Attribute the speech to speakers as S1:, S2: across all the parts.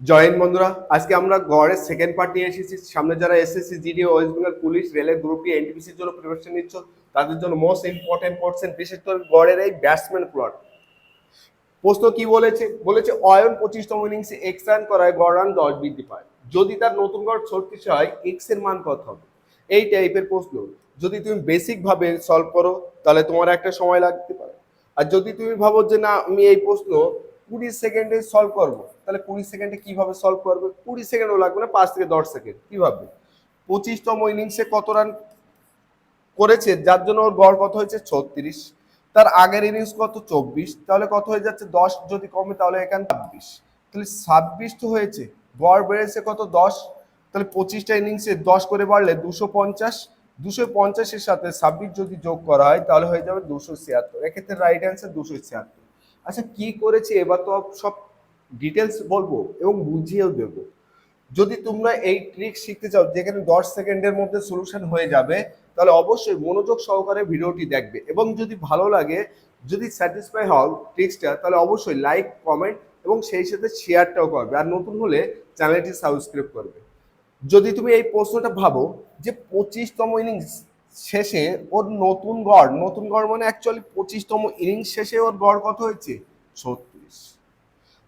S1: Join বন্ধুরা, আজকে আমরা গড়ের সেকেন্ড পার্ট নিয়ে এসেছি। সামনে যারা SSC GD West Bengal police রেলের গ্রুপ ডি এনটিপিসির জন্য প্রিপারেশন নিচ্ছ, তাদের জন্য মোস্ট ইম্পর্টেন্ট পার্সেন্ট বিশেষ করে গড়ের এই ব্যাটসম্যান প্লট প্রশ্ন কি বলেছে? বলেছে, অয়ন পঁচিশতম ইনিংসে এক্স রান করায় গড় রান দশ বৃদ্ধি পায়। যদি তার নতুন গড় ছত্রিশ হয় এক্সের মান কত হবে? এই টাইপের প্রশ্ন। যদি তুমি বেসিক ভাবে সলভ করো, তাহলে তোমার একটা সময় লাগতে পারে। আর যদি তুমি ভাবো যে না, আমি এই প্রশ্ন কুড়ি সেকেন্ডে সলভ করব। তাহলে কুড়ি সেকেন্ডে কীভাবে সলভ করবে? কুড়ি সেকেন্ডও লাগবে না, পাঁচ থেকে দশ সেকেন্ড। কীভাবে পঁচিশতম ইনিংসে কত রান করেছে? যার জন্য ওর গড় কত হয়েছে? ছত্রিশ। তার আগের ইনিংস কত? চব্বিশ। তাহলে কত হয়ে যাচ্ছে? দশ। যদি কমে, তাহলে এখানে ছাব্বিশ। তাহলে ছাব্বিশ তো হয়েছে। গড় বেড়েছে কত? দশ। তাহলে পঁচিশটা ইনিংসে দশ করে বাড়লে দুশো পঞ্চাশ। দুশো পঞ্চাশের সাথে ছাব্বিশ যদি যোগ করা হয়, তাহলে হয়ে যাবে দুশো ছিয়াত্তর। এক্ষেত্রে রাইট অ্যান্সার দুশো ছিয়াত্তর। আচ্ছা কি করেছে? এবার তো সব ডিটেলস বলব এবং বুঝিয়েও দেবো। যদি তোমরা এই ট্রিক শিখতে চাও, যেখানে দশ সেকেন্ডের মধ্যে সলিউশন হয়ে যাবে, তাহলে অবশ্যই মনোযোগ সহকারে ভিডিওটি দেখবে। এবং যদি ভালো লাগে, যদি স্যাটিসফাই হও ট্রিক্সটা তাহলে অবশ্যই লাইক কমেন্ট এবং সেই সাথে শেয়ারটাও করবে। আর নতুন হলে চ্যানেলটি সাবস্ক্রাইব করবে। যদি তুমি এই প্রশ্নটা ভাবো যে পঁচিশতম ইনিংস শেষে ওর নতুন গড় নতুন গড় মানে অ্যাকচুয়ালি পঁচিশতম ইনিংস শেষে ওর গড় কত হয়েছে? ছত্রিশ।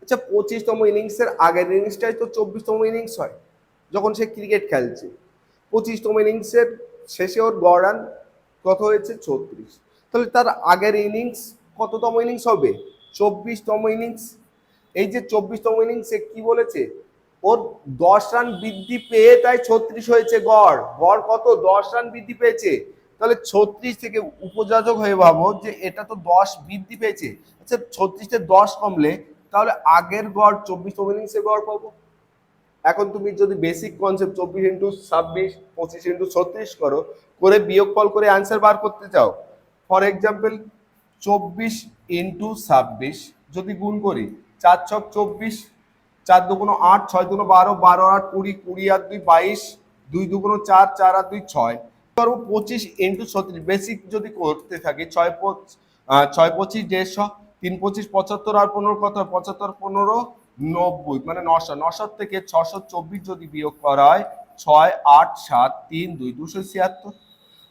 S1: আচ্ছা পঁচিশতম ইনিংসের আগের ইনিংসটাই তো চব্বিশতম ইনিংস হয়, যখন সে ক্রিকেট খেলছে। পঁচিশতম ইনিংসের শেষে ওর গড় রান কত হয়েছে? ছত্রিশ। তাহলে তার আগের ইনিংস কততম ইনিংস হবে? চব্বিশতম ইনিংস এই যে চব্বিশতম ইনিংসে কি বলেছে? ওর দশ রান বৃদ্ধি পেয়ে তাই ছত্রিশ হয়েছে গড়। গড় কত? দশ রান বৃদ্ধি পেয়েছে। তাহলে ছত্রিশ থেকে উপযাজক হয়ে ভাবো যে এটা তো দশ বৃদ্ধি পেয়েছে। আচ্ছা ছত্রিশে দশ কমলে তাহলে আগের গড় চব্বিশতম ইনিংসে গড় পাবো। এখন তুমি যদি বেসিক কনসেপ্ট চব্বিশ ইন্টু ছাব্বিশ, পঁচিশ ইন্টু ছত্রিশ করো, করে বিয়োগ বিয়োগফল করে অ্যান্সার বার করতে চাও। ফর এক্সাম্পল চব্বিশ ইন্টু ছাব্বিশ যদি গুণ করি, চার ছক চব্বিশ চার দুগুণ আট, ছয় দুগুণ বারো বারো আট কুড়ি কুড়ি আর দুই বাইশ, দুই দুগুণ চার চার আর দুই ছয়। করব পঁচিশ ইন্টু ছত্রিশ বেসিক যদি করতে থাকি, ছয় ছয় পঁচিশ দেড়শো, তিন পঁচিশ পঁচাত্তর আর পনেরো কত? পঁচাত্তর, পনেরো, নব্বই মানে নশো। নশো থেকে ছশো চব্বিশ যদি বিয়োগ করা হয়, ছয়, আট, সাত, তিন, দুই, দুশো ছিয়াত্তর।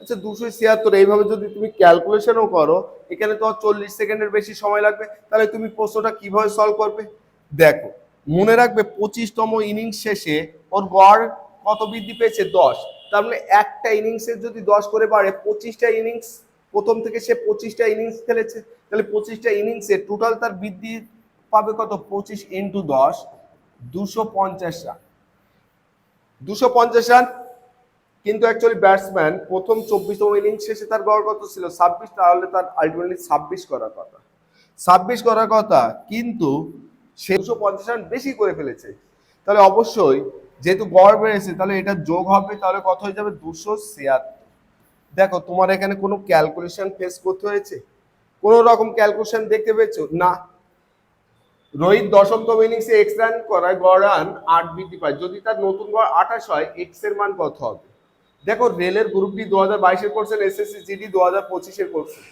S1: আচ্ছা দুশো ছিয়াত্তর, এইভাবে যদি তুমি ক্যালকুলেশনও করো, এখানে তো চল্লিশ সেকেন্ডের বেশি সময় লাগবে, তাহলে তুমি প্রশ্নটা কীভাবে সলভ করবে? দেখো মনে রাখবে পঁচিশতম ইনিংস শেষে ওর গড় কত বৃদ্ধি পেয়েছে? দশ। তার মানে একটা ইনিংসের যদি দশ করে বাড়ে, পঁচিশটা ইনিংস প্রথম থেকে সে পঁচিশটা ইনিংস খেলেছে, তাহলে পঁচিশটা ইনিংসে টোটাল তার বৃদ্ধি পাবে কত? পঁচিশ ইন্টু দশ, দুশো পঞ্চাশ রান দুশো পঞ্চাশ রান কিন্তু অ্যাকচুয়ালি ব্যাটসম্যান প্রথম চব্বিশতম ইনিংস শেষে তার গড় কত ছিল? ছাব্বিশ, তাহলে তার আলটিমেটলি ছাব্বিশ করার কথা। ছাব্বিশ করার কথা, কিন্তু সে দুশো পঞ্চাশ রান বেশি করে ফেলেছে। তাহলে অবশ্যই যেহেতু গড় বেড়েছে, তাহলে এটা যোগ হবে, তাহলে কত হয়ে যাবে? দুশো ছিয়াত্তর। দেখো, তোমার এখানে কোনো ক্যালকুলেশন ফেস করতে হয়েছে? কোনো রকম ক্যালকুলেশন দেখতে পেয়েছ? না। রোহিত দশমতম ইনিংসে এক্স রান করায়, গড় রান আট বৃদ্ধি পায়। যদি তার নতুন গড় আঠাশ হয় এক্সের মান কত হবে? দেখো, রেলের গ্রুপ ডি দু হাজার বাইশের করছেন এসএসসি জিডি দু হাজার পঁচিশের করছেন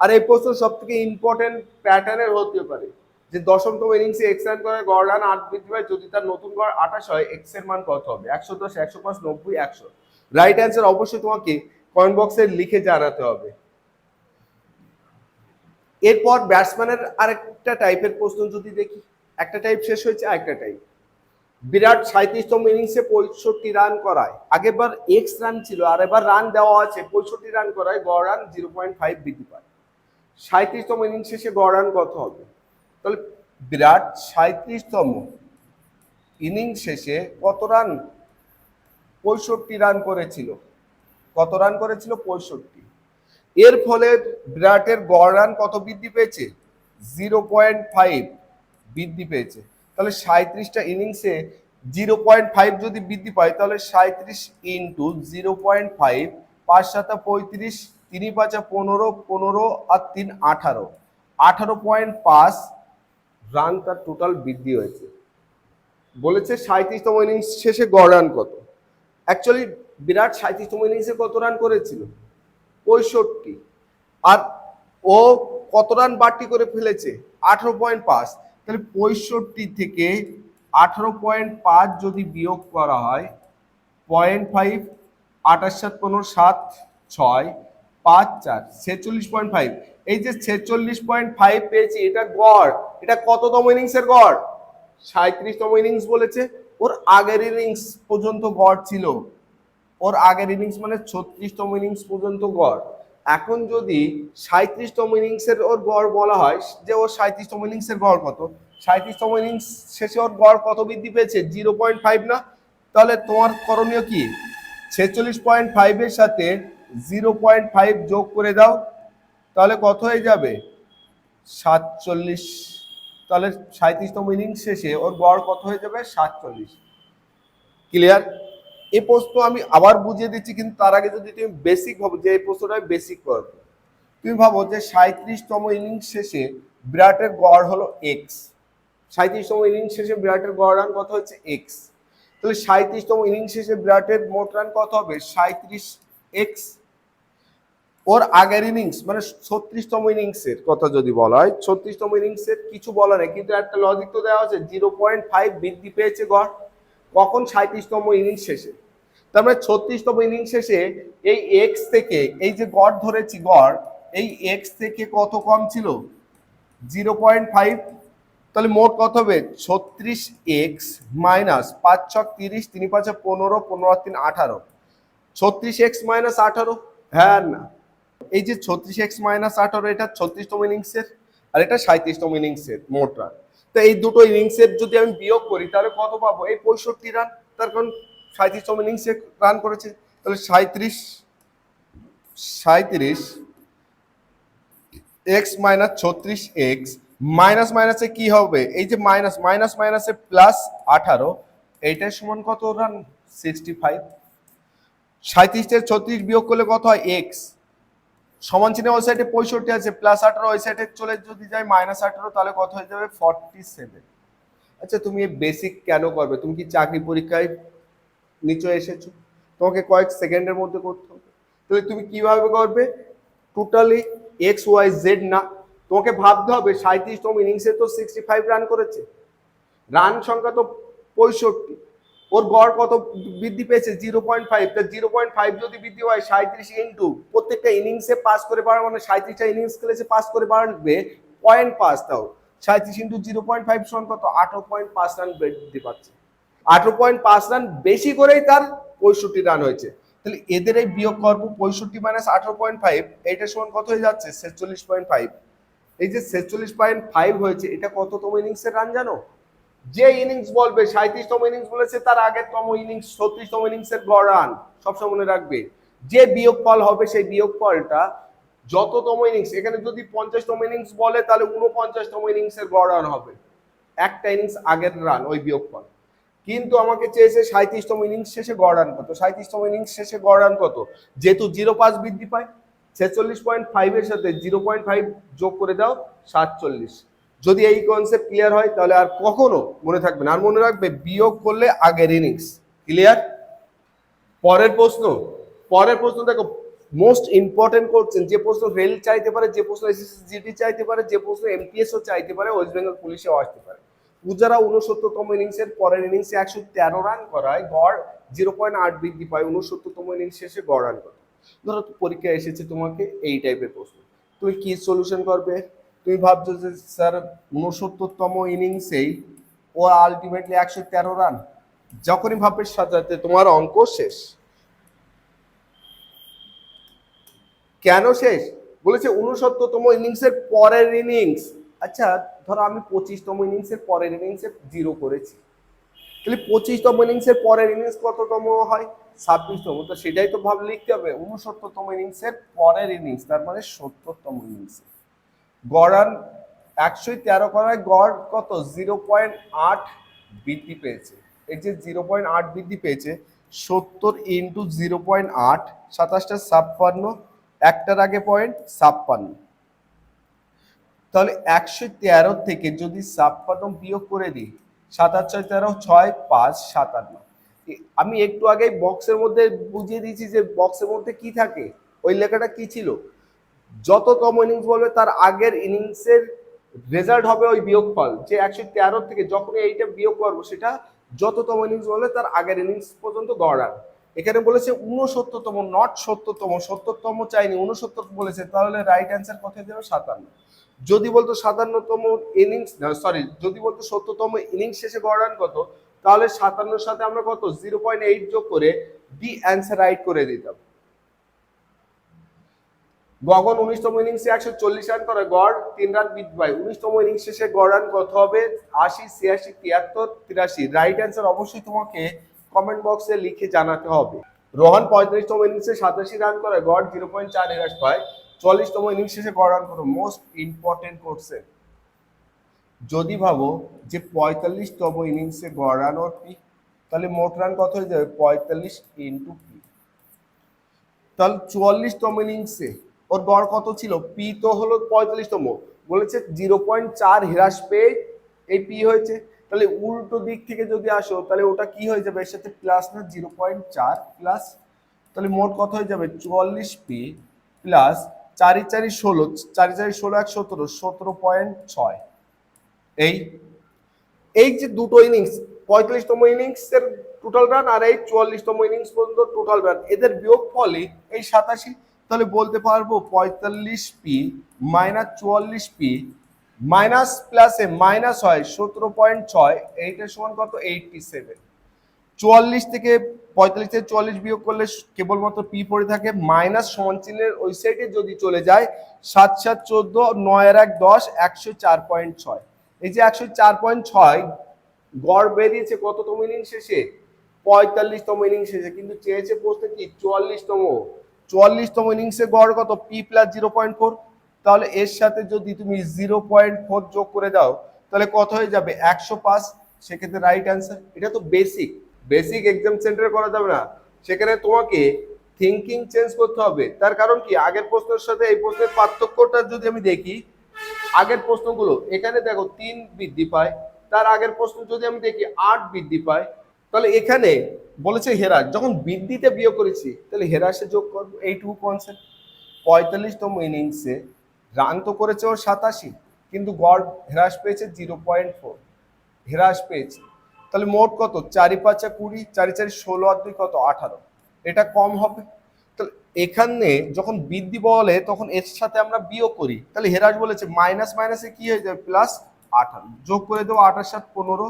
S1: আর এই প্রশ্ন সব থেকে ইম্পর্টেন্ট প্যাটার্নের হতে পারে। যে দশমতম ইনিংসে এক্স রান করে গড় রান, আট বৃদ্ধি পায়। যদি তার নতুন গড় আঠাশ হয় এক্সের মান কত হবে? একশো দশ, একশো পাঁচ, নব্বই, একশো। রাইট অ্যান্সার অবশ্যই তোমাকে কয়েন বক্সে লিখে জানাতে হবে। এরপর ব্যাটসম্যানের আরেকটা টাইপের প্রশ্ন যদি দেখি। একটা টাইপ শেষ হয়েছে, আরেকটা টাইপ বিরাট সাঁত্রিশতম ইনিংসে পঁয়ষট্টি রান করায়। আগেরবার এক্স রান ছিল, আর এবার রান দেওয়া আছে। পঁয়ষট্টি রান করায়, গড় রান জিরো পয়েন্ট ফাইভ বৃদ্ধি পায়। সাঁত্রিশতম ইনিংস শেষে গড় রান কত হবে? তাহলে বিরাট সাঁত্রিশতম ইনিংস শেষে কত রান? পঁয়ষট্টি রান করেছিল। কত রান করেছিল? পঁয়ষট্টি। এর ফলে বিরাটের গড় রান কত বৃদ্ধি পেয়েছে? জিরো পয়েন্ট ফাইভ বৃদ্ধি পেয়েছে। তাহলে সাঁত্রিশটা ইনিংসে জিরো পয়েন্ট ফাইভ যদি বৃদ্ধি পায়, তাহলে সাঁত্রিশ ইন্টু জিরো পয়েন্ট ফাইভ, পাঁচ সাতা পঁয়ত্রিশ, তিন পাঁচা পনেরো পনেরো আর তিন আঠারো। আঠারো পয়েন্ট পাঁচ রান তার টোটাল বৃদ্ধি হয়েছে। বলেছে সাঁত্রিশতম ইনিংস শেষে গড় রান কত? অ্যাকচুয়ালি বিরাট সাঁত্রিশতম ইনিংসে কত রান করেছিল? পঁয়ষট্টি। আর ও কত রান বাড়তি করে ফেলেছে? আঠারো পয়েন্ট পাঁচ। তাহলে পঁয়ষট্টি থেকে আঠারো পয়েন্ট পাঁচ যদি বিয়োগ করা হয় পয়েন্ট ফাইভ আঠাশ সাত, পনেরো, সাত, ছয়, পাঁচ, চার, ছেচল্লিশ পয়েন্ট ফাইভ এই যে ছেচল্লিশ পয়েন্ট ফাইভ পেয়েছি, এটা গড়। এটা কততম ইনিংসের গড়? সাঁত্রিশতম ইনিংস বলেছে। ওর আগের ইনিংস পর্যন্ত গড় ছিল। ওর আগের ইনিংস মানে ছত্রিশতম ইনিংস পর্যন্ত গড়। এখন যদি সাঁত্রিশতম ইনিংসের ওর গড় বলা হয়, যে ওর সাঁত্রিশতম ইনিংসের গড় কত? সাঁত্রিশতম ইনিংস শেষে ওর গড় কত বৃদ্ধি পেয়েছে? জিরো পয়েন্ট ফাইভ না? তাহলে তোমার করণীয় কি? ছেচল্লিশ পয়েন্ট ফাইভের সাথে জিরো পয়েন্ট ফাইভ যোগ করে দাও। তাহলে কত হয়ে যাবে? সাতচল্লিশ। তাহলে সাঁত্রিশতম ইনিংস শেষে ওর গড় কত হয়ে যাবে? সাতচল্লিশ। ক্লিয়ার এই প্রশ্ন আমি আবার বুঝিয়ে দিচ্ছি, কিন্তু তার আগে যদি তুমি বেসিক ভাবো, যে এই প্রশ্নটা বেসিক করব তুমি ভাবো যে সাঁত্রিশতম ইনিংস শেষে বিরাটের গড় হলো এক্স সাঁত্রিশতম ইনিংস শেষে বিরাটের গড় রান কত হচ্ছে এক্স তাহলে সাঁত্রিশতম ইনিংস শেষে বিরাটের মোট রান কত হবে? সাঁত্রিশ এক্স ওর আগের ইনিংস মানে ছত্রিশতম ইনিংসের কথা যদি বলা হয়, ছত্রিশতম ইনিংসের কিছু বলা নেই, কিন্তু একটা লজিক তো দেওয়া আছে জিরো পয়েন্ট ফাইভ বৃদ্ধি পেয়েছে গড়, কখন সাঁত্রিশতম ইনিংস শেষে? তার মানে ছত্রিশতম ইনিংস শেষে এই এক্স থেকে, এই যে গড় ধরেছি গড়, এই এক্স থেকে কত কম ছিল? জিরো পয়েন্ট ফাইভ তাহলে মোট কত হবে? ছত্রিশ এক্স মাইনাস পাঁচ ছক তিরিশ, তিন পাঁচে পনেরো পনেরো তিন আঠারো। ছত্রিশ এক্স মাইনাস আঠারো? হ্যাঁ না। এই যে ছত্রিশ এক্স মাইনাস আঠারো, এটা ছত্রিশতম ইনিংসের আর এটা সাঁত্রিশতম ইনিংসের মোট রান তো এই দুটো ইনিংসের যদি আমি বিয়োগ করি, তাহলে কত পাবো? এই পঁয়ষট্টি রান তার কারণ সাঁত্রিশতম ইনিংসে রান করেছে। তাহলে সাঁত্রিশ সাঁত্রিশ এক্স মাইনাস ছত্রিশ এক্স মাইনাস মাইনাসে কি হবে? এই যে মাইনাস মাইনাস মাইনাসে প্লাস আঠারো, এইটার সমান কত রান সিক্সটি ফাইভ সাঁত্রিশ থেকে ছত্রিশ বিয়োগ করলে কত হয়? এক্স। সমান চিহ্ন ওই সাইডে পঁয়ষট্টি আছে প্লাস আঠারো ওই সাইডে চলে যদি যায় মাইনাস আঠারো, তাহলে কত হয়ে যাবে? ফর্টি সেভেন আচ্ছা তুমি বেসিক কেন করবে? তুমি কি চাকরি পরীক্ষায় নিচে এসেছ? তোমাকে কয়েক সেকেন্ডের মধ্যে করতে হবে। তাহলে তুমি কীভাবে করবে? টোটালি এক্স ওয়াই জেড না। তোমাকে ভাবতে হবে সাঁত্রিশতম ইনিংসে তো সিক্সটি ফাইভ রান করেছে। রান সংখ্যা তো পঁয়ষট্টি। ওর গড় কত বৃদ্ধি পেয়েছে? জিরো পয়েন্ট ফাইভ তা জিরো পয়েন্ট ফাইভ যদি বৃদ্ধি হয় সাঁত্রিশ ইন্টু প্রত্যেকটা ইনিংসে পাস করে বাড়ার মানে সাঁত্রিশটা ইনিংস খেলেছে পাস করে বাড়বে পয়েন্ট পাস তাও। সাঁত্রিশ ইন্টু জিরো পয়েন্ট ফাইভ সমান কত? আঠারো পয়েন্ট পাঁচ রান বৃদ্ধি পাচ্ছে। আঠারো পয়েন্ট পাঁচ রান বেশি করেই তার পঁয়ষট্টি রান হয়েছে। তাহলে এদের এই বিয়োগ করব পঁয়ষট্টি মাইনাস আঠারো পয়েন্ট ফাইভ এইটার সমান কত হয়ে যাচ্ছে? ছেচল্লিশ পয়েন্ট ফাইভ এই যে ছেচল্লিশ পয়েন্ট ফাইভ হয়েছে, এটা কত কততম ইনিংসের রান জানো? যে ইনিংস বলবে সাঁত্রিশতম ইনিংস বলেছে, তার আগের তম ইনিংস ছত্রিশতম ইনিংসের গড় রান সবসময় মনে রাখবে। যে বিয়োগ ফল হবে, সেই বিয়োগ ফলটা যততম ইনিংস এখানে যদি পঞ্চাশতম ইনিংস বলে, তাহলে উনপঞ্চাশতম ইনিংসের গড় রান হবে। একটা ইনিংস আগের রান, ওই বিয়োগ ফল কিন্তু আমাকে চেয়েছে সাঁত্রিশতম ইনিংস শেষে গড় রান কত? সাঁত্রিশতম ইনিংস শেষে গড় রান কত? যেহেতু জিরো পাঁচ বৃদ্ধি পায়, ছেচল্লিশ পয়েন্ট ফাইভের সাথে জিরো পয়েন্ট ফাইভ যোগ করে দাও, সাতচল্লিশ। যদি এই কনসেপ্ট ক্লিয়ার হয়, তাহলে আর কখনো মনে থাকবে না। আর মনে রাখবে, বিয়োগ করলে আগের ইনিংস ক্লিয়ার পরের প্রশ্ন। পরের প্রশ্ন দেখো মোস্ট ইম্পর্টেন্ট করছেন যে প্রশ্ন রেল চাইতে পারে, যে প্রশ্ন এসএসসি চাইতে পারে, যে প্রশ্ন এমপিএসও চাইতে পারে ওয়েস্ট বেঙ্গল পুলিশেও আসতে পারে। পূজারা উনসত্তরতম ইনিংসের পরের ইনিংসে একশো তেরো রান করায়, গড় জিরো পয়েন্ট আট বৃদ্ধি পায়। উনসত্তরতম ইনিংস শেষে গড় রান করে। ধরো, পরীক্ষা এসেছে তোমাকে এই টাইপের প্রশ্ন। তুমি কি সলিউশন করবে? তুমি ভাবছ যে স্যার উনসত্তরতম ইনিংসেই ও আলটিমেটলি একশো তেরো রান যখনই ভাববে সাজাতে তোমার অঙ্ক শেষ। কেন শেষ? বলেছে উনসত্তরতম ইনিংসের পরের ইনিংস। আচ্ছা ধরো আমি পঁচিশতম ইনিংসের পরের ইনিংসে জিরো করেছি। তাহলে পঁচিশতম ইনিংসের পরের ইনিংস কততম হয়? ছাব্বিশতম। তো সেটাই তো ভাব লিখতে হবে। উনসত্তরতম ইনিংসের পরের ইনিংস, তার মানে সত্তরতম ইনিংস। গড়ান একশো তেরো করায় গড় কত? জিরো পয়েন্ট আট বৃদ্ধি পেয়েছে। এই যে জিরো পয়েন্ট আট বৃদ্ধি পেয়েছে, সত্তর ইন্টু জিরো পয়েন্ট আট, সাতাশটা ছাপ্পান্ন, একটার আগে পয়েন্ট ছাপ্পান্ন। তাহলে একশো তেরো থেকে যদি ছাপ্পান্ন বিয়োগ করে দিই, সাতাশ ছয় তেরো, ছয় পাঁচ, সাতান্ন। আমি একটু আগে বক্সের মধ্যে বুঝিয়ে দিয়েছি যে বক্সের মধ্যে কি থাকে? ওই লেখাটা কি ছিল? যততম ইনিংস বলবে, তার আগের ইনিংসের রেজাল্ট হবে ওই বিয়োগফল। যে একশো তেরো থেকে যখন এইটা বিয়োগ করব, সেটা যততম ইনিংস বলে তার আগের ইনিংস পর্যন্ত গড় রান এখানে বলেছে উনসত্তরতম নট সত্তরতম সত্তরতম চাইনি উনসত্তর বলেছে, তাহলে রাইট অ্যান্সার কোথায় দেবে? সাতান্ন। যদি বলতো সাতান্নতম ইনিংস সরি যদি বলতো সত্তরতম ইনিংস শেষে গড় রান কত, তাহলে সাতান্নর সাথে আমরা কত? জিরো পয়েন্ট এইট যোগ করে ডি অ্যান্সার রাইট করে দিতাম। গগন উনিশতম ইনিংসে একশো চল্লিশ রান করে, গড় তিন রান বিট বাই উনিশতম ইনিংস শেষে গড় রান কত হবে? আশি, ছিয়াশি, তিয়াত্তর, তিরাশি। রাইট অ্যান্সার অবশ্যই তোমাকে কমেন্ট বক্সে লিখে জানাতে হবে। রোহন পঁয়ত্রিশতম ইনিংসে সাতাশি রান করে, গড় জিরো পয়েন্ট চার হ্রাস পায় চল্লিশতম ইনিংস শেষে গড় রান করো মোস্ট ইম্পর্টেন্ট করছে যদি ভাবো যে পঁয়তাল্লিশতম ইনিংসে গড় রান ওর পি তাহলে মোট রান কত হয়ে যাবে? পঁয়তাল্লিশ ইন্টু পি তাহলে চুয়াল্লিশতম ইনিংসে ওর গড় কত ছিল? পি তো হলো পঁয়তাল্লিশতম। বলেছে জিরো পয়েন্ট চার হ্রাস পেয়ে এই পি হয়েছে। তাহলে উল্টো দিক থেকে যদি আসো, তাহলে ওটা কি হয়ে যাবে? এর সাথে প্লাস না জিরো পয়েন্ট চার প্লাস তাহলে মোট কত হয়ে যাবে? চুয়াল্লিশ পি প্লাস চারি চারি ষোলো, চারি চারি ষোলো এক সতেরো সতেরো পয়েন্ট ছয়। এই এই যে দুটো ইনিংস পঁয়তাল্লিশতম ইনিংসের টোটাল রান আর এই চুয়াল্লিশতম ইনিংস পর্যন্ত টোটাল রান এদের বিয়োগ ফলে এই সাতাশি তাহলে বলতে পারব পঁয়তাল্লিশ পি মাইনাস চুয়াল্লিশ পি মাইনাস প্লাসে মাইনাস হয় সতেরো পয়েন্ট ছয় এইটার সমান কত? এইটটি সেভেন চুয়াল্লিশ থেকে পঁয়তাল্লিশ থেকে চুয়াল্লিশ বিয়োগ করলে কেবলমাত্র পি পড়ে থাকে মাইনাস সমান চিহ্নের ওই সাইডে যদি চলে যায়, সাত সাত, চোদ্দ, নয় এক, দশ, একশো চার পয়েন্ট ছয়। এই যে একশো চার পয়েন্ট ছয়, গড় বেরিয়েছে কততম ইনিংস শেষে? পঁয়তাল্লিশতম ইনিংস শেষে। কিন্তু চেয়েছে প্রশ্নে কি? চুয়াল্লিশতম। চুয়াল্লিশতম ইনিংসে গড় কত? P plus zero point four তাহলে এর সাথে যদি তুমি জিরো পয়েন্ট ফোর যোগ করে দাও, তাহলে কত হয়ে যাবে? একশো পাঁচ। সেক্ষেত্রে রাইট অ্যান্সার এটা তো বেসিক বেসিক এক্সাম সেন্টারে করা যাবে না। সেখানে তোমাকে থিঙ্কিং চেঞ্জ করতে হবে। তার কারণ কি? আগের প্রশ্নের সাথে এই প্রশ্নের পার্থক্যটা যদি আমি দেখি, আগের প্রশ্নগুলো, এখানে দেখো তিন বৃদ্ধি পায়। তার আগের প্রশ্ন যদি আমি দেখি, আট বৃদ্ধি পায়। তাহলে এখানে বলেছে হেরাস যখন বৃদ্ধিতে বিয়োগ করেছি, তাহলে হেরাসে যোগ করব। এইটুকু কনসেপ্ট পঁয়তাল্লিশতম ইনিংসে রান তো করেছে ওর সাতাশি, কিন্তু গড় হ্রাস পেয়েছে জিরো পয়েন্ট ফোর হ্রাস পেয়েছে। তাহলে মোট কত? চারি পাঁচা কুড়ি, চারি চারি ষোলো আর দুই কত? আঠারো। এটা কম হবে। তাহলে এখানে যখন বৃদ্ধি বলে, তখন এর সাথে আমরা বিয়োগ করি। তাহলে হেরাস বলেছে মাইনাস মাইনাসে কি হয়ে যাবে? প্লাস আঠারো। যোগ করে দেবো আঠাশ সাত পনেরো,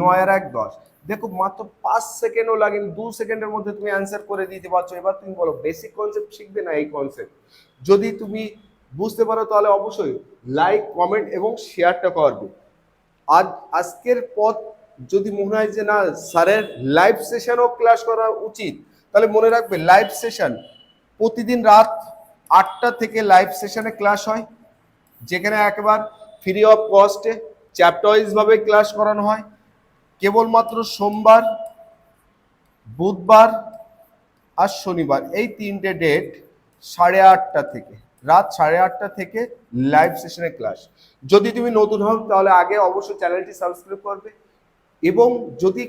S1: নয় আর এক দশ। দেখো মাত্র পাঁচ সেকেন্ডও লাগেনি, দু সেকেন্ডের মধ্যে তুমি অ্যান্সার করে দিতে পারছ। এবার তুমি বলো বেসিক কনসেপ্ট শিখবে না এই কনসেপ্ট যদি তুমি বুঝতে পারো তাহলে অবশ্যই লাইক কমেন্ট এবং শেয়ারটা করবে। আজ আজকের পথ যদি মনে হয় যে না, স্যারের লাইভ সেশনও ক্লাস করা উচিত, তাহলে মনে রাখবে লাইভ সেশন প্রতিদিন রাত আটটা থেকে লাইভ সেশনে ক্লাস হয়, যেখানে একবার ফ্রি অফ কস্টে চ্যাপ্টার ওয়াইজভাবে ক্লাস করানো হয়। কেবলমাত্র সোমবার, বুধবার আর শনিবার, এই তিনটে ডেট সাড়ে আটটা থেকে, রাত সাড়ে আটটা থেকে লাইভ সেশনে ক্লাস যদি তুমি নতুন হও, তাহলে আগে অবশ্যই চ্যানেলটি সাবস্ক্রাইব করবে এবং যদি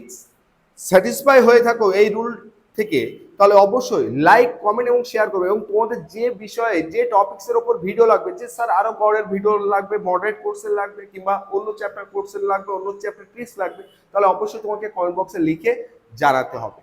S1: স্যাটিসফাই হয়ে থাকো, এই রুল থেকে, তাহলে অবশ্যই লাইক কমেন্ট এবং শেয়ার করবে এবং তোমাদের যে বিষয়ে, যে টপিক্সের ওপর ভিডিও লাগবে, যে স্যার আরও বড়ের ভিডিও লাগবে মডারেট কোর্সের লাগবে কিংবা অন্য চ্যাপ্টার কোর্সের লাগবে, অন্য চ্যাপ্টার ট্রিক্স লাগবে, তাহলে অবশ্যই তোমাকে কমেন্ট বক্সে লিখে জানাতে হবে।